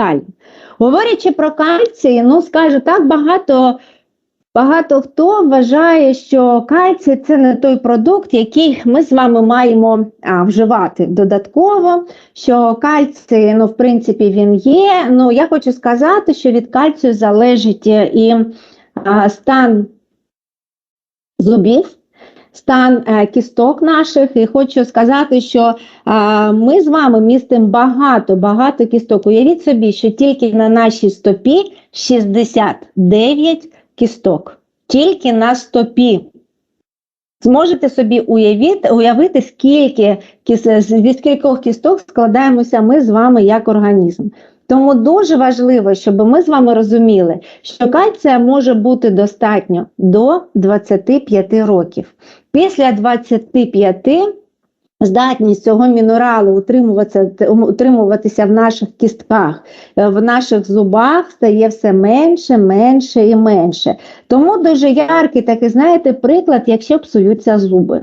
далі. Говорячи про кальцій, ну скажу так, багато, багато хто вважає, що кальцій це не той продукт, який ми з вами маємо а, вживати додатково. Що кальцій, ну, в принципі, він є. Ну, я хочу сказати, що від кальцію залежить і а, стан зубів. Стан е, кісток наших, і хочу сказати, що ми з вами містимо багато, багато кісток. Уявіть собі, що тільки на нашій стопі 69 кісток. Тільки на стопі. Зможете собі уявити, уявити, скільки з- зі скількох кісток складаємося ми з вами як організм. Тому дуже важливо, щоб ми з вами розуміли, що кальція може бути достатньо до 25 років. Після 25 здатність цього мінералу утримуватися, в наших кістках, е, в наших зубах стає все менше, менше і менше. Тому дуже яркий такий, знаєте, приклад, якщо псуються зуби.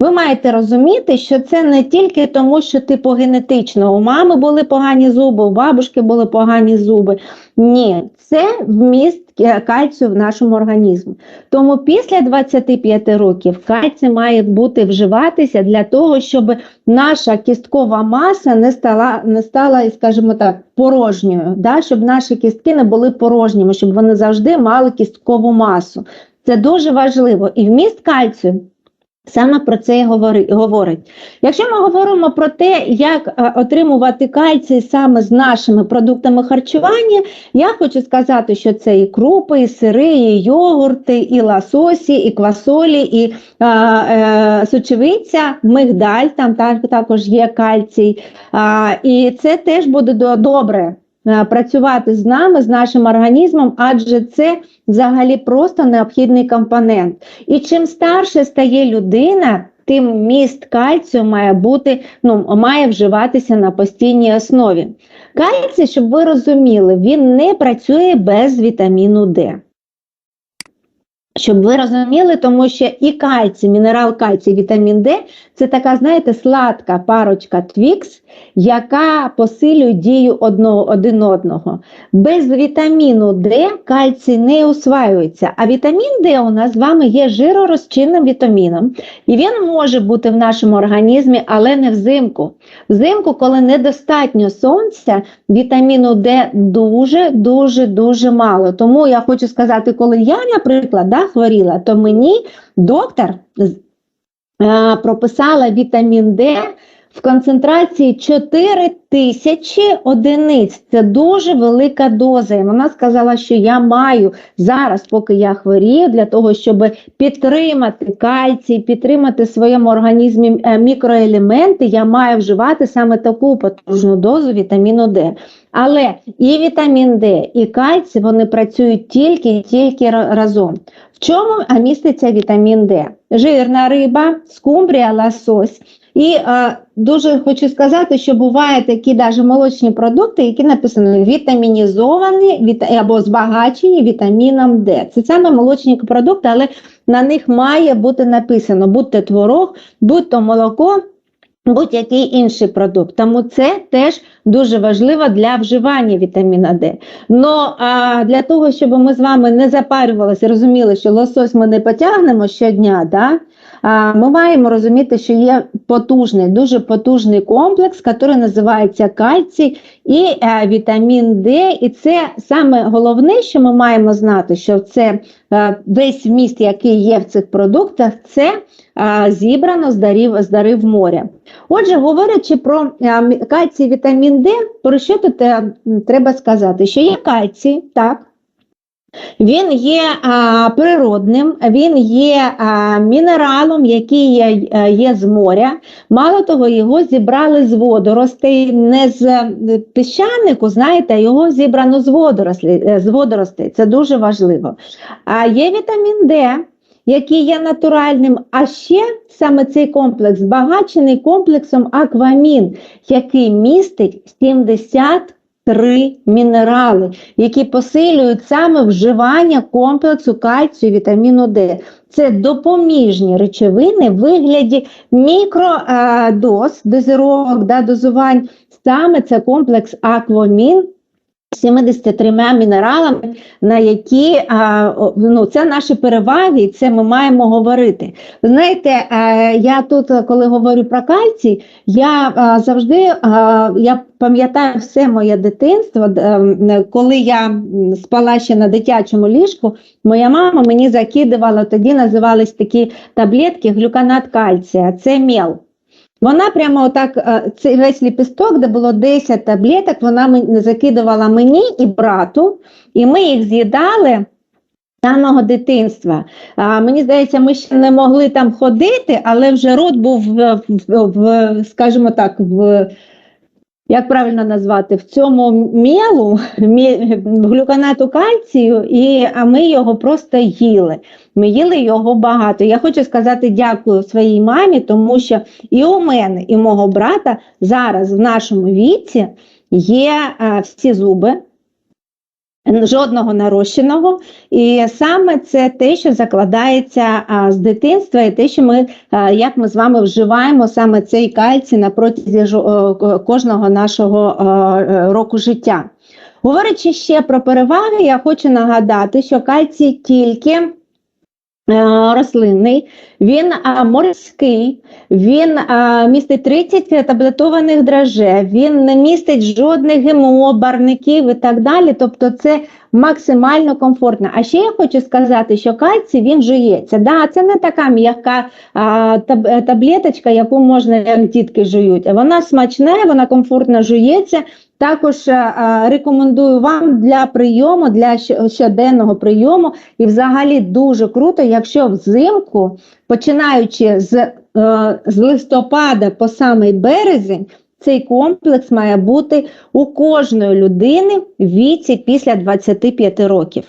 Ви маєте розуміти, що це не тільки тому, що типу генетично у мами були погані зуби, у бабушки були погані зуби. Ні, це вміст кальцію в нашому організмі. Тому після 25 років кальцій має бути вживатися для того, щоб наша кісткова маса не стала, не стала, скажімо так, порожньою, да? щоб наші кістки не були порожніми, щоб вони завжди мали кісткову масу. Це дуже важливо. І вміст кальцію Саме про це і говорить. Якщо ми говоримо про те, як е, отримувати кальцій саме з нашими продуктами харчування, я хочу сказати, що це і крупи, і сири, і йогурти, і ласосі, і квасолі, і е, е, сочевиця, мигдаль, там також є кальцій. А, і це теж буде добре е, працювати з нами, з нашим організмом, адже це взагалі просто необхідний компонент. І чим старше стає людина, тим міст кальцію має бути, ну, має вживатися на постійній основі. Кальцій, щоб ви розуміли, він не працює без вітаміну Д. Щоб ви розуміли, тому що і кальцій, мінерал кальцій, вітамін Д це така, знаєте, сладка парочка твікс, яка посилює дію одного, один одного. Без вітаміну Д кальцій не усваюється, а вітамін Д у нас з вами є жиророзчинним вітаміном, і він може бути в нашому організмі, але не взимку. Взимку, коли недостатньо сонця, вітаміну Д дуже, дуже, дуже мало. Тому я хочу сказати, коли я, наприклад, да, хворіла, то мені доктор е, прописала вітамін Д в концентрації 4 тисячі одиниць. Це дуже велика доза. І вона сказала, що я маю зараз, поки я хворію, для того, щоб підтримати кальцій, підтримати в своєму організмі е, мікроелементи, я маю вживати саме таку потужну дозу вітаміну Д. Але і вітамін Д, і кальцій вони працюють тільки тільки разом. В чому міститься вітамін Д? Жирна риба, скумбрія, лосось. І е, дуже хочу сказати, що бувають такі даже молочні продукти, які написано вітамінізовані віта, або збагачені вітаміном Д. Це саме молочні продукти, але на них має бути написано будь-то творог, будь-то молоко, будь-який інший продукт. Тому це теж дуже важливо для вживання вітаміна Д. Но а, для того, щоб ми з вами не запарювалися, розуміли, що лосось ми не потягнемо щодня, да? а, ми маємо розуміти, що є потужний, дуже потужний комплекс, який називається кальцій і е, вітамін Д. І це саме головне, що ми маємо знати, що це е, весь вміст, який є в цих продуктах, це е, зібрано з дарів, з дарів моря. Отже, говорячи про кальцій, вітамін Д, про що тут е, треба сказати? Що є кальцій, так, він є а, природним, він є а, мінералом, який є, е, є з моря. Мало того, його зібрали з водоростей, не з е, піщанику, знаєте, його зібрано з водорослей, е, з водоростей. Це дуже важливо. А є вітамін Д, який є натуральним, а ще саме цей комплекс збагачений комплексом аквамін, який містить 73 мінерали, які посилюють саме вживання комплексу кальцію вітаміну Д. Це допоміжні речовини в вигляді мікродоз, дозировок, да, дозувань. Саме це комплекс аквамін 73 мінералами, на які ну, це наші переваги, і це ми маємо говорити. Ви знаєте, е, я тут, коли говорю про кальцій, я завжди я пам'ятаю все моє дитинство, ем, коли я спала ще на дитячому ліжку, моя мама мені закидувала, тоді називались такі таблетки глюканат кальція, це мел. Вона прямо отак, е, цей весь ліпісток, де було 10 таблеток, вона закидувала мені і брату, і ми їх з'їдали самого дитинства. А, мені здається, ми ще не могли там ходити, але вже рот був, в, в, в, скажімо так, в, як правильно назвати, в цьому мілу, глюканату кальцію, і, а ми його просто їли. Ми їли його багато. Я хочу сказати дякую своїй мамі, тому що і у мене, і мого брата зараз в нашому віці є а, всі зуби. Жодного нарощеного, і саме це те, що закладається а, з дитинства, і те, що ми а, як ми з вами вживаємо саме цей кальцій на протязі кожного нашого а, року життя. Говорячи ще про переваги, я хочу нагадати, що кальцій тільки рослинний, він морський, він містить 30 таблетованих драже, він не містить жодних ГМО, барників і так далі. Тобто це максимально комфортно. А ще я хочу сказати, що кальцій він жується. Да, це не така м'яка е, таблеточка, яку можна, як дітки жують. Вона смачна, вона комфортно жується. Також рекомендую вам для прийому, для щоденного прийому. І взагалі дуже круто, якщо взимку, починаючи з, е, з листопада по самий березень, цей комплекс має бути у кожної людини в віці після 25 років.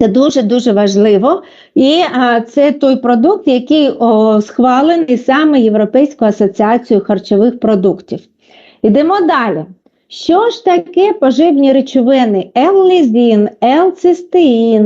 Це дуже-дуже важливо. І а, це той продукт, який о, схвалений саме Європейською асоціацією харчових продуктів. Ідемо далі. Що ж таке поживні речовини? Л-лізін,